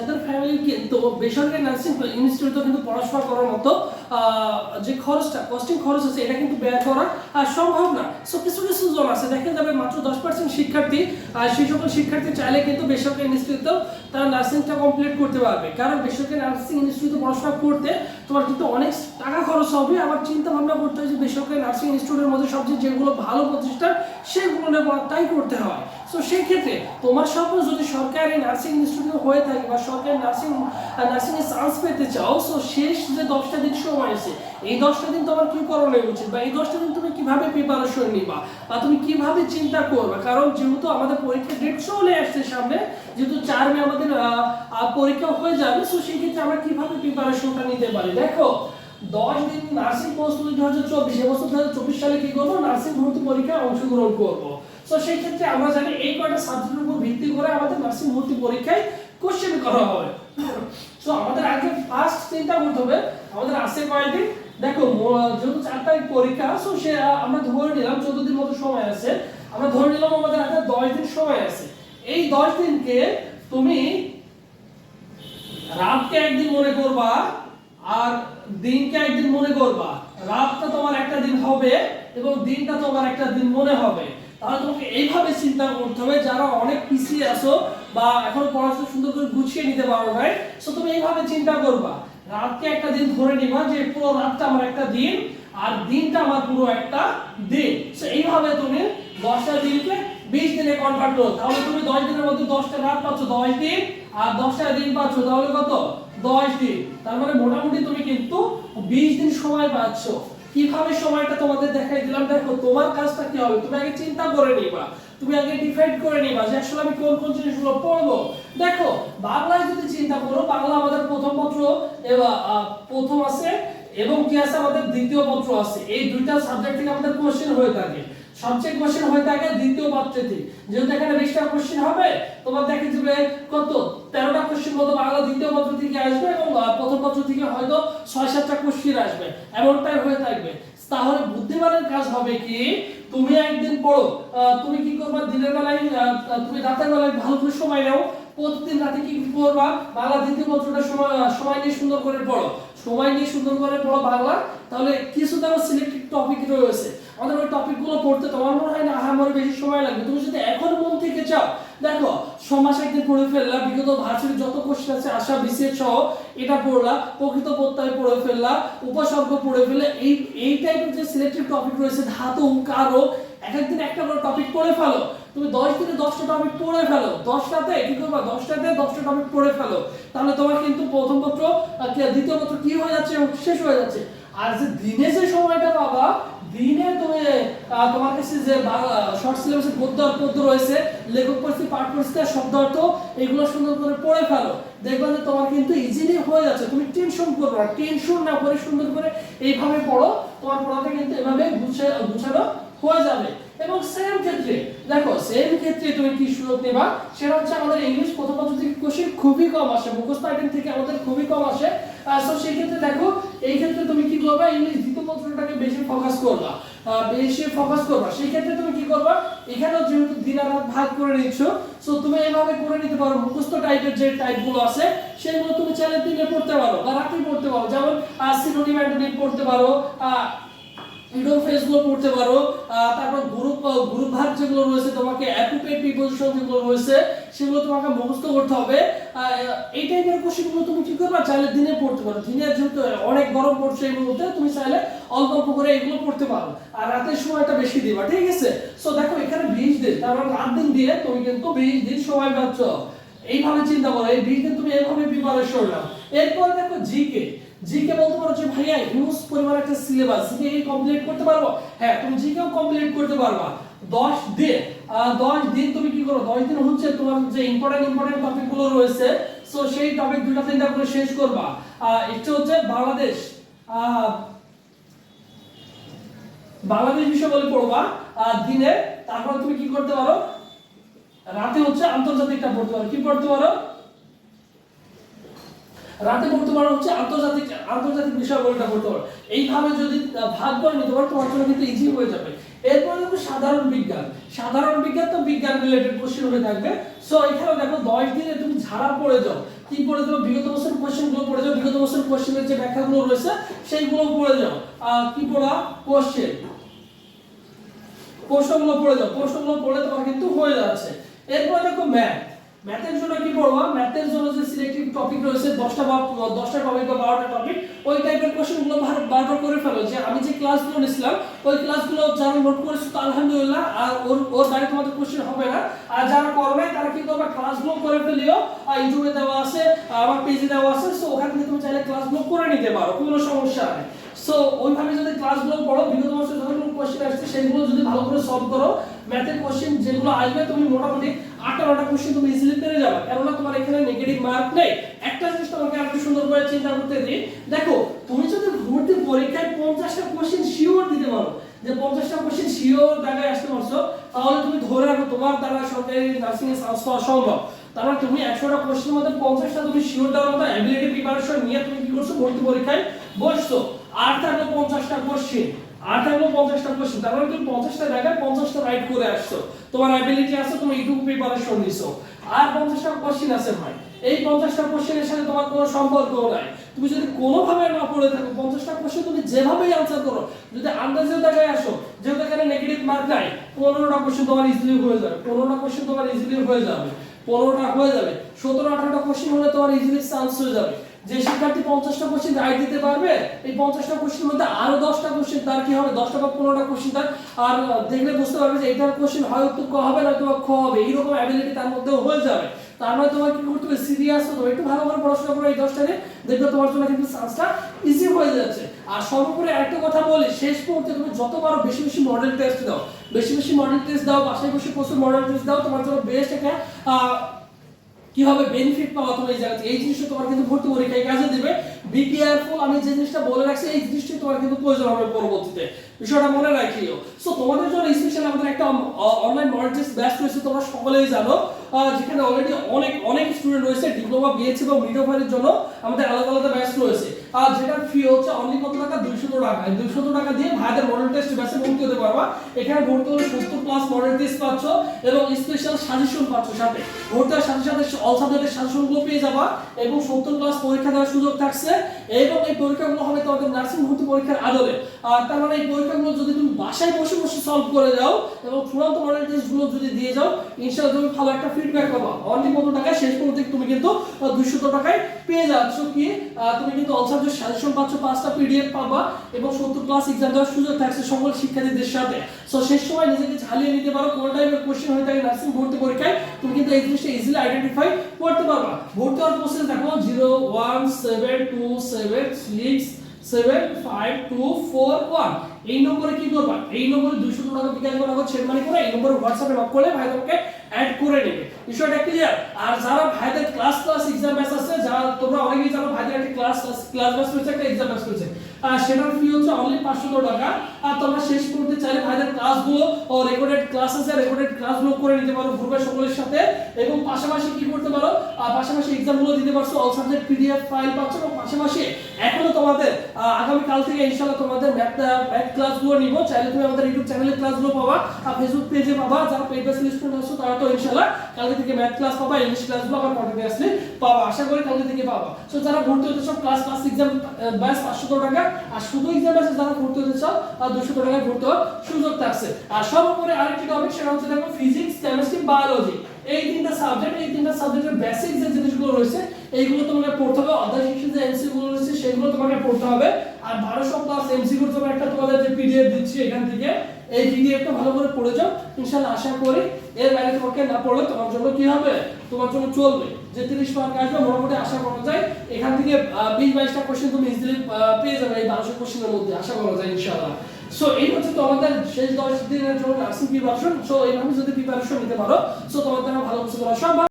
যাদের ফ্যামিলি কিন্তু বেসরকারি নার্সিং ইনস্টিটিউটে কিন্তু পড়াশোনা করার মতো যে খরচটা কস্টিং খরচ আছে, এটা কিন্তু ব্যয় করা সম্ভব না। সো কিছু কিছু জন আছে দেখেন যাবে মাত্র দশ পার্সেন্ট শিক্ষার্থী সেই সকল শিক্ষার্থী চাইলে কিন্তু বেসরকারি ইনস্টিটিউটেও তারা নার্সিংটা কমপ্লিট করতে পারবে। কারণ বেসরকারি নার্সিং ইনস্টিটিউটে পড়াশোনা করতে তোমার কিন্তু অনেক টাকা খরচ হবে। আবার চিন্তা ভাবনা করতে হয় যে, বেসরকারি নার্সিং ইনস্টিটিউটের মধ্যে সবচেয়ে যেগুলো ভালো প্রতিষ্ঠান, সেগুলো তাই করতে হয়। সো সেই ক্ষেত্রে তোমার স্বপ্ন যদি সরকারি নার্সিং ইনস্টিটিউট হয়ে থাকে বা সরকারি নার্সিং নার্সিং এর চান্স পেতে চাও সো শেষ যে দশটা দিন সময় আছে, এই দশটা দিন তোমার কি করণীয় উচিত? বা এই দশটা দিন তুমি কীভাবে প্রিপারেশন নিবা? বা তুমি কীভাবে চিন্তা করবে? কারণ যেহেতু আমাদের পরীক্ষা ডেট চলে আসছে সামনে, যেহেতু চার মে আমাদের পরীক্ষা হয়ে যাবে সো সেই ক্ষেত্রে আমরা কীভাবে প্রিপারেশনটা নিতে পারি? দেখো দশ দিন নার্সিং প্রস্তুতি দু হাজার চব্বিশ এবছর দু হাজার চব্বিশ সালে কি করব? নার্সিং ভর্তি পরীক্ষায় অংশগ্রহণ করব। তো সেই ক্ষেত্রে আমরা জানি এই কয়টা সাবজেক্টের উপর ভিত্তি করে আমাদের নার্সিং ভর্তি পরীক্ষায় কোশ্চেন করা হবে তো আমাদের আগে ফার্স্ট চিন্তা করতে হবে, আমাদের আছে কয়দিন দেখো যেহেতু চার তারিখ পরীক্ষা সো সে আমরা ধরে নিলাম চোদ্দ দিন মতো সময় আছে, আমরা ধরে নিলাম আমাদের হাতে দশ দিন সময় আছে। এই দশ দিনকে তুমি রাতকে একদিন মনে করবা আর দিনকে একদিন মনে করবা, রাতটা তোমার একটা দিন হবে এবং দিনটা তোমার একটা দিন মনে হবে। তাহলে তোমাকে এইভাবে চিন্তা করতে হবে, যারা অনেক পিছিয়ে আছো বা এখন পড়াশোনা সুন্দর করে গুছিয়ে নিতে পারো নাই সো তুমি এইভাবে চিন্তা করবা। রাতকে একটা দিন ধরে নিবা যে পুরো রাতটা আমার একটা দিন, আর দিনটা আমার পুরো একটা দিন। সো এইভাবে তুমি দশটা দিনকে বিশ দিনে কনভার্ট করো তাহলে তুমি দশ দিনের মধ্যে দশটা রাত পাচ্ছ, দশ দিন, আর দশটা দিন পাচ্ছ, তাহলে কত? দশ দিন। তার মানে মোটামুটি তুমি কিন্তু বিশ দিন সময় পাচ্ছ। কীভাবে সময়টা তোমাদের দেখাই দিলাম? দেখো, তোমার কাজটা কি হবে? তুমি আগে চিন্তা করে নিবা। তুমি আগে ডিফাইড করে নিবা যে আসলে আমি কোন কোন জিনিসগুলো পড়ব। দেখো, বাংলায় যদি চিন্তা করো, বাংলা আমাদের প্রথম পত্র প্রথম আছে, এবং কি আছে? আমাদের দ্বিতীয় পত্র আছে। এই দুইটা সাবজেক্ট থেকে আমাদের কোশ্চেন হয়ে থাকে। সবচেয়ে কোশ্চেন হয়ে থাকে দ্বিতীয় পত্রে থেকে যেহেতু এখানে বিশটা কোশ্চেন হবে, তোমার দেখে যাবে কত? তেরোটা কোশ্চেন মতো বাংলা দ্বিতীয় পত্র থেকে আসবে এবং প্রথম পত্র থেকে হয়তো ছয়, সাতটা কোশ্চেন আসবে। এমনটাই হয়ে থাকবে। তাহলে বুদ্ধিমানের কাজ হবে কি, তুমি একদিন পড়ো তুমি কি করবা? দিনের বেলায় তুমি রাতের বেলায় ভালো করে সময় নাও। প্রতিদিন রাতে কি করবা বাংলা দ্বিতীয় পত্রটা সময় সময় নিয়ে সুন্দর করে পড়ো। সময় নিয়ে সুন্দর করে পড়ো বাংলা। তাহলে কিছু তো সিলেক্টেড টপিক রয়েছে। আমাদের ওই টপিকগুলো পড়তে তোমার মনে হয় না, আহামরি বেশি সময় লাগবে। তুমি যদি এখন মন থেকে চাও। দেখো সমাজ একদিন পড়ে ফেললা বিগত ভার্সিটি যত কোশ্চেন আছে, আশা বিসিএস সহ এটা পড়লা প্রকৃত প্রত্যয় পড়ে ফেললা উপসর্গ পড়ে ফেললে এই এই টাইপের যে সিলেক্টেড টপিক রয়েছে, ধাতু কারও এক একদিন একটা করে টপিক পড়ে ফেলো। তুমি দশ দিনে দশটা টপিক পড়ে ফেলো। দশটাতে, কি করবা? দশটাতে দশটা টপিক পড়ে ফেলো। তাহলে তোমার কিন্তু প্রথম পত্র দ্বিতীয় পত্র কি হয়ে যাচ্ছে? শেষ হয়ে যাচ্ছে। আর যে দিনে যে সময়টা পাবা দিনে তুমি তোমার কাছে যে শর্ট আর পদ্য রয়েছে, লেখক পরিস্থিতি পাঠ পরিস্থিতি এগুলো সুন্দর করে পড়ে ফেলো। যে তোমার কিন্তু ইজিলি হয়ে যাচ্ছে। তুমি টেনশন করবে না টেনশন না করে সুন্দর করে এইভাবে পড়ো। তোমার পড়াটা কিন্তু এভাবে গুছিয়ে গুছানো হয়ে যাবে। এবং সেম ক্ষেত্রে, দেখো সেম ক্ষেত্রে তুমি কি সুযোগ নেবা? সেটা হচ্ছে আমাদের ইংলিশ প্রথম থেকে কোশ্চেন খুবই কম আসে। মুখস্থ আইটেম থেকে আমাদের খুবই কম আসে। সো সেই ক্ষেত্রে দেখো এই ক্ষেত্রে তুমি কি করবে? ইংলিশ দ্বিতীয় পত্রটাকে বেশি ফোকাস করবা। বেশি ফোকাস করবা। সেই ক্ষেত্রে তুমি কি করবা? এখানেও যেহেতু দিন আর রাত ভাগ করে নিচ্ছ সো তুমি এইভাবে করে নিতে পারো। মুখস্থ টাইপের যে টাইপগুলো আছে, সেগুলো তুমি চ্যানেল দিনে পড়তে পারো বা রাতে পড়তে পারো। যেমন সিনোনিম অ্যান্টোনিম পড়তে পারো। আহ, ইন্টারফেসগুলো পড়তে পারো তারপর গ্রুপ গ্রুপ ভাগ যেগুলো রয়েছে তোমাকে অ্যাপ্রোপ্রিয়েট প্রিপোজিশন যেগুলো রয়েছে সেগুলো তোমাকে মুখস্থ করতে হবে। এই টাইপের কোশ্চেনগুলো তুমি কি করবা? চাইলে দিনে পড়তে পারো। দিনে যেহেতু অনেক গরম পড়ছে এই মুহূর্তে তুমি চাইলে অল্প অল্প করে এগুলো পড়তে পারো। আর রাতের সময়টা বেশি দিবা ঠিক আছে? সো দেখো এখানে বিশ দিন তারপর রাত দিন দিয়ে তুমি কিন্তু বিশ দিন সময় পাচ্ছ। এইভাবে চিন্তা করো এই বিশ দিন তুমি এইভাবে প্রিপারেশন নাও। এরপর দেখো জিকে জিকে বলতে পারো যে ভাইয়া হিউজ পরিমাণ একটা সিলেবাস জিকে কি কমপ্লিট করতে পারব? হ্যাঁ তুমি জিকেও কমপ্লিট করতে পারবা। দশ দিন দশ দিন তুমি কি করো? দশ দিন হচ্ছে তোমার যে ইম্পর্টেন্ট ইম্পর্টেন্ট টপিকগুলো রয়েছে সো সেই টপিক দুটা তিনটা করে শেষ করবা। একটা হচ্ছে বাংলাদেশ বাংলাদেশ বিষয় বলে পড়বা দিনে। তারপর তুমি কি করতে পারো? রাতে হচ্ছে আন্তর্জাতিকটা পড়তে পারো। কি পড়তে পারো? রাতে পড়তে পারো হচ্ছে আন্তর্জাতিক আন্তর্জাতিক বিষয়গুলোটা পড়তে পারো। এইভাবে যদি ভাগ করে নিতে পারো, তোমার জন্য কিন্তু ইজি হয়ে যাবে। এরপরে দেখো সাধারণ বিজ্ঞান। সাধারণ বিজ্ঞান তো বিজ্ঞান রিলেটেড কোশ্চেন হয়ে থাকবে। সো এখানে দেখো দশ দিনে তুমি ঝাড়া পড়ে যাও। কি পড়ে যাও বিগত বছর কোশ্চেনগুলো পড়ে যাও বিগত বছর কোশ্চেনের যে ব্যাখ্যাগুলো রয়েছে, সেইগুলো পড়ে যাও। কি পড়া? কোশ্চেন প্রশ্নগুলো পড়ে যাও। প্রশ্নগুলো পড়ে তোমার কিন্তু হয়ে যাচ্ছে। এরপর দেখো ম্যাথ ম্যাথের জন্য কি পড়বা ম্যাথের জন্য যে সিলেক্টিভ টপিক রয়েছে 10টা বা 10টা টপিক বা 12টা টপিক ওই টাইপের কোশ্চেনগুলো বারবার করে ফেলো। যে আমি যে ক্লাসগুলো নিছিলাম ওই ক্লাসগুলো যারা নোট করেছ তো আলহামদুলিল্লাহ, আর ওর ওর বাইরে তোমাদের কোশ্চেন হবে না। আর যারা করবে, তারা কি করবে ক্লাসগুলো করে ফেলিও। ইউটিউবে দেওয়া আছে আমার পেজে দেওয়া আছে সো ওখান থেকে তুমি চাইলে ক্লাসগুলো করে নিতে পারো, কোনো সমস্যা নেই। সো ওইভাবে যদি ক্লাসগুলো পড়ো, বিগত বছর যতগুলো কোশ্চেন আসছে, সেগুলো যদি ভালো করে সলভ করো ম্যাথের কোশ্চেন যেগুলো আসবে, তুমি মোটামুটি নটা কোশ্চেন তুমি ইজিলি পেরে যাবে। কেননা তোমার এখানে নেগেটিভ মার্ক নেই। একটা জিনিস তোমাকে একটু সুন্দর করে চিন্তা করতে দিই। দেখো, তুমি যদি ভর্তি পরীক্ষায় পঞ্চাশটা কোশ্চেন শিওর দিতে পারো, যে পঞ্চাশটা কোশ্চেন শিওর জায়গায় আসতে পারছ, তাহলে তুমি ধরে রাখো, তোমার দ্বারা সরকারি নার্সিং এ চান্স পাওয়া সম্ভব। তার মানে তুমি একশোটা কোশ্চেনের মধ্যে পঞ্চাশটা তুমি শিওর দেওয়ার মতো অ্যাবিলিটি প্রিপারেশন নিয়ে তুমি কি করছ, ভর্তি পরীক্ষায় বসছো। আর থাকল পঞ্চাশটা কোশ্চেন আর থাকল পঞ্চাশটা কোশ্চেন তার মানে তুমি পঞ্চাশটা জায়গায় পঞ্চাশটা রাইট করে আসছো। তোমার অ্যাবিলিটি আছে, তুমি ইউটিউব প্রিপারেশন নিছো। আর পঞ্চাশটা কোশ্চেন আছে ভাই। এই পঞ্চাশটা কোশ্চেনের সাথে তোমার কোনো সম্পর্ক নাই। তুমি যদি কোনোভাবে না পড়ে থাকো, পঞ্চাশটা কোশ্চেন তুমি যেভাবেই আনসার করো, যদি আন্দাজের জায়গায় আসো, যেহেতু এখানে নেগেটিভ মার্ক নাই, পনেরোটা কোশ্চেন তোমার ইজিলি হয়ে যাবে, পনেরোটা কোশ্চেন তোমার ইজিলি হয়ে যাবে। পনেরোটা হয়ে যাবে। সতেরো, আঠারোটা কোশ্চেন হলে তোমার ইজিলি চান্স হয়ে যাবে। যে শিক্ষার্থী পঞ্চাশটা কোশ্চেন রাইট দিতে পারবে, এই পঞ্চাশটা কোশ্চেন মধ্যে আরও দশটা কোশ্চেন তার কি হবে? দশটা বা পনেরোটা কোশ্চেন তার। আর দেখলে বুঝতে পারবে যে এটার কোশ্চেন হয় উত্তর ক হবে না তোমার খ হবে। এইরকম অ্যাবিলিটি তার মধ্যে হয়ে যাবে। তার মানে তোমার কি করতে হবে? সিরিয়াস হতে একটু ভালো করে পড়াশোনা করো এই দশটা নিয়ে। দেখবে তোমার জন্য কিন্তু চান্সটা ইজি হয়ে যাচ্ছে। আর সর্বোপরি একটা কথা বলি, শেষ মুহূর্তে তুমি পারো বেশি বেশি মডেল টেস্ট দাও, বেশি বেশি মডেল টেস্ট দাও বাসায় বসে প্রচুর মডেল টেস্ট দাও, তোমার জন্য বেস্ট একটা কি হবে বেনিফিট পাওয়া তুমি এই জায়গাতে। এই জিনিসটা তোমার কিন্তু ভর্তি পরীক্ষায় কাজে দেবে। বি আমি যে জিনিসটা বলে রাখছি, এই জিনিসটা তোমার কিন্তু প্রয়োজন হবে পরবর্তীতে। বিষয়টা মনে রাখিও। সো তোমাদের জন্য স্পেশাল আমাদের একটা অনলাইন মডেল টেস্ট ব্যাচ রয়েছে, তোমরা সকলেই জানো। যেখানে অলরেডি অনেক অনেক স্টুডেন্ট রয়েছে ডিপ্লোমা বিএসসি মিড অফারের জন্য আমাদের আলাদা আলাদা ব্যাচ রয়েছে। আর যেটার ফি হচ্ছে অনলি কত টাকা? দুইশত টাকা। দুইশত টাকা দিয়ে ভাইদের মডেল টেস্ট ব্যাচে ভর্তি হতে পারবা। এখানে ভর্তি হলে সত্তর প্লাস মডেল টেস্ট পাচ্ছ এবং স্পেশাল সাজেশন পাচ্ছ সাথে। হওয়ার সাথে সাথে অল সাবজেক্টের সাজেশনগুলো পেয়ে যাবা এবং সত্তর প্লাস পরীক্ষা দেওয়ার সুযোগ থাকছে এবং এই পরীক্ষাগুলো হবে তোমাদের নার্সিং ভর্তি পরীক্ষার আদলে। আর তার মানে এই পরীক্ষাগুলো যদি তুমি বাসায় বসে বসে সলভ করে যাও এবং চূড়ান্ত মডেল টেস্টগুলো যদি দিয়ে যাও, ইনশাআল্লাহ তুমি ভালো একটা ফিডব্যাক পাবা। অনলি কত টাকা শেষ পর্যন্ত তুমি কিন্তু দুইশো টাকায় পেয়ে যাচ্ছ কি তুমি কিন্তু অল সাবজেক্ট সাজেশন পাচ্ছ, পাঁচটা পিডিএফ পাবা এবং সত্তর ক্লাস এক্সাম দেওয়ার সুযোগ থাকছে সকল শিক্ষার্থীদের সাথে। সো শেষ সময় নিজেকে ঝালিয়ে নিতে পারো কোন টাইপের কোশ্চেন হয়ে থাকে নার্সিং ভর্তি পরীক্ষায়, তুমি কিন্তু এই জিনিসটা ইজিলি আইডেন্টিফাই করতে পারবা। ভর্তি হওয়ার প্রসেস দেখো zero one seven two seven six seven five two four one এই নম্বরে কি করবা? এই নম্বরে দুইশো টাকা বিকাশ করা মানে করে এই নম্বরে হোয়াটসঅ্যাপে নক করলে ভাই তোমাকে অ্যাড করে নেবে। বিষয়টা ক্লিয়ার আর যারা ভাইদের ক্লাস ক্লাস এক্সাম ব্যাচ আছে, যারা তোমরা অনেকেই জানো ভাইদের একটা ক্লাস ক্লাস ব্যাচ রয়েছে, একটা এক্সাম ব্যাচ রয়েছে। আর সেটার ফি হচ্ছে অনলি পাঁচশো টাকা। আর তোমরা শেষ করতে চাইলে ভাইদের ক্লাসগুলো ও রেকর্ডেড ক্লাস আছে রেকর্ডেড ক্লাসগুলো করে নিতে পারো গ্রুপের সকলের সাথে। এবং পাশাপাশি কি করতে পারো? আর পাশাপাশি এক্সামগুলো দিতে পারছ অল সাবজেক্ট পিডিএফ ফাইল পাচ্ছ এবং পাশাপাশি এখনও তোমাদের আগামী কাল থেকে ইনশাআল্লাহ তোমাদের ম্যাথ ম্যাথ ক্লাসগুলো নিব। চাইলে তুমি আমাদের ইউটিউব চ্যানেলে ক্লাসগুলো পাবা, আর ফেসবুক পেজে পাবা। যারা পেজ বেস স্টুডেন্ট আছো, তারা তো ইনশাআল্লাহ কালকে থেকে ম্যাথ ক্লাস পাবা ইংলিশ ক্লাসগুলো আবার কন্টিনিউয়াসলি পাবা। আশা করি কালকে থেকে পাবা। সো যারা ভর্তি হতে চাও ক্লাস ক্লাস এক্সাম ব্যাস পাঁচশো টাকা। আর শুধু এক্সাম আছে, যারা ভর্তি হতে চাও দুশো টাকায় হওয়ার সুযোগ থাকছে। আর সর্বোপরি আরেকটি টপিক সেটা হচ্ছে দেখো ফিজিক্স কেমিস্ট্রি বায়োলজি এই তিনটা সাবজেক্ট এই তিনটা সাবজেক্টের বেসিক যে জিনিসগুলো রয়েছে, এইগুলো তোমাকে পড়তে হবে। অধ্যায় শেষে যে এমসিকিউ গুলো রয়েছে, সেগুলো তোমাকে পড়তে হবে। আর বারোশো প্লাস এমসিকিউ জন্য একটা তোমাদের যে পিডিএফ দিচ্ছি এখান থেকে, এই পিডিএফটা ভালো করে পড়ে যাও। ইনশাআল্লাহ আশা করি এর বাইরে তোমাকে না পড়লে তোমার জন্য কি হবে? তোমার জন্য চলবে। যে তিরিশ মার্ক আসবে, মোটামুটি আশা করা যায়। এখান থেকে বিশ বাইশটা কোশ্চেন তুমি ইজিলি পেয়ে যাবে এই বারোশো কোশ্চেনের মধ্যে, আশা করা যায় ইনশাআল্লাহ। সো এই হচ্ছে তোমাদের শেষ দশ দিনের জন্য নার্সিং প্রিপারেশন সো এইভাবে যদি প্রিপারেশন নিতে পারো সো তোমার দ্বারা ভালো কিছু করা সম্ভব।